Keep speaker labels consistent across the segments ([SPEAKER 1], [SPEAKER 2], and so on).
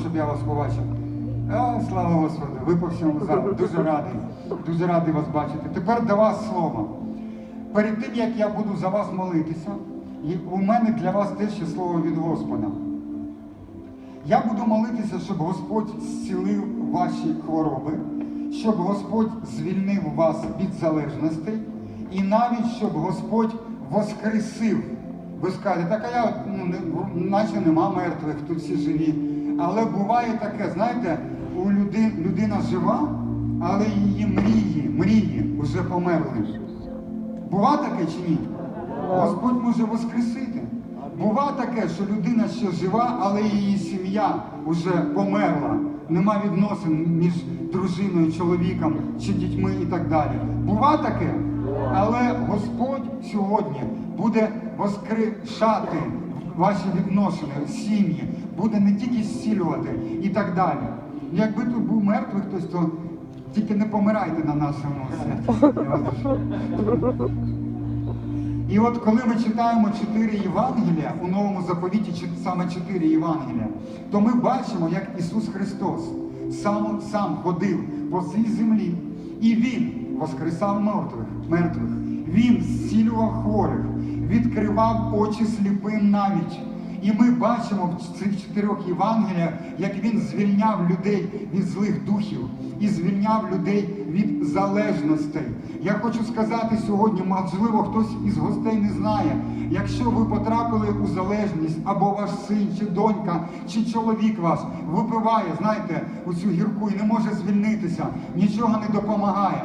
[SPEAKER 1] щоб я вас побачив. А, слава Господу, ви по всьому залу. Дуже радий, дуже радий вас бачити. Тепер до вас слово. Перед тим, як я буду за вас молитися, і у мене для вас дещо слово від Господа. Я буду молитися, щоб Господь зцілив ваші хвороби, щоб Господь звільнив вас від залежностей, і навіть щоб Господь воскресив. Ви скажете, так а я ну, не, наче нема мертвих, тут всі живі. Але буває таке, знаєте, у люди, людина жива, але її мрії, мрії вже померли. Бува таке чи ні? Господь може воскресити. Бува таке, що людина ще жива, але її сім'я вже померла. Нема відносин між дружиною, чоловіком чи дітьми і так далі. Бува таке, але Господь сьогодні буде воскрешати ваші відносини, сім'ї, буде не тільки зцілювати і так далі. Якби тут був мертвий хтось, то тільки не помирайте на нашому святі. І от коли ми читаємо чотири Євангелія у Новому заповіті, саме чотири Євангелія, то ми бачимо, як Ісус Христос сам, сам ходив по цій землі, і Він воскресав мертвих, мертвих. Він зцілював хворих, відкривав очі сліпим навіть. І ми бачимо в цих чотирьох Євангеліях, як він звільняв людей від злих духів і звільняв людей від залежностей. Я хочу сказати сьогодні, можливо, хтось із гостей не знає, якщо ви потрапили у залежність, або ваш син, чи донька, чи чоловік ваш випиває, знаєте, у цю гірку і не може звільнитися, нічого не допомагає.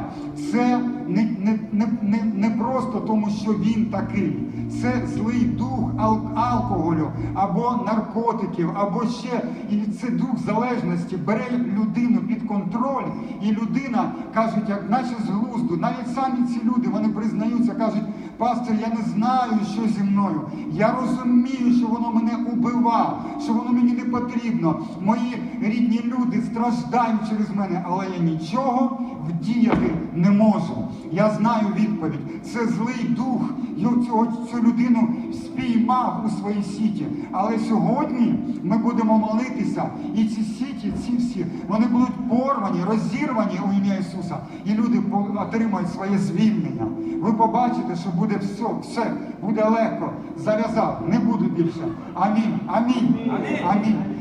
[SPEAKER 1] Це не, не, не, не, просто тому, що він такий. Це злий дух ал- алкоголю або наркотиків, або ще і це дух залежності бере людину під контроль, і людина кажуть, як наче з глузду. Навіть самі ці люди вони признаються, кажуть, пастор, я не знаю, що зі мною. Я розумію, що воно мене убива, що воно мені не потрібно. Мої рідні люди страждають через мене, але я нічого вдіяти не можу. Я знаю відповідь. Це злий дух. Його цього цю людину спіймав у своїй сіті. Але сьогодні ми будемо молитися, і ці сіті, ці всі, вони будуть порвані, розірвані у ім'я Ісуса, і люди отримають своє звільнення. Ви побачите, що буде все, все буде легко. Зав'язав, не буду більше. Амінь. Амінь. Амінь.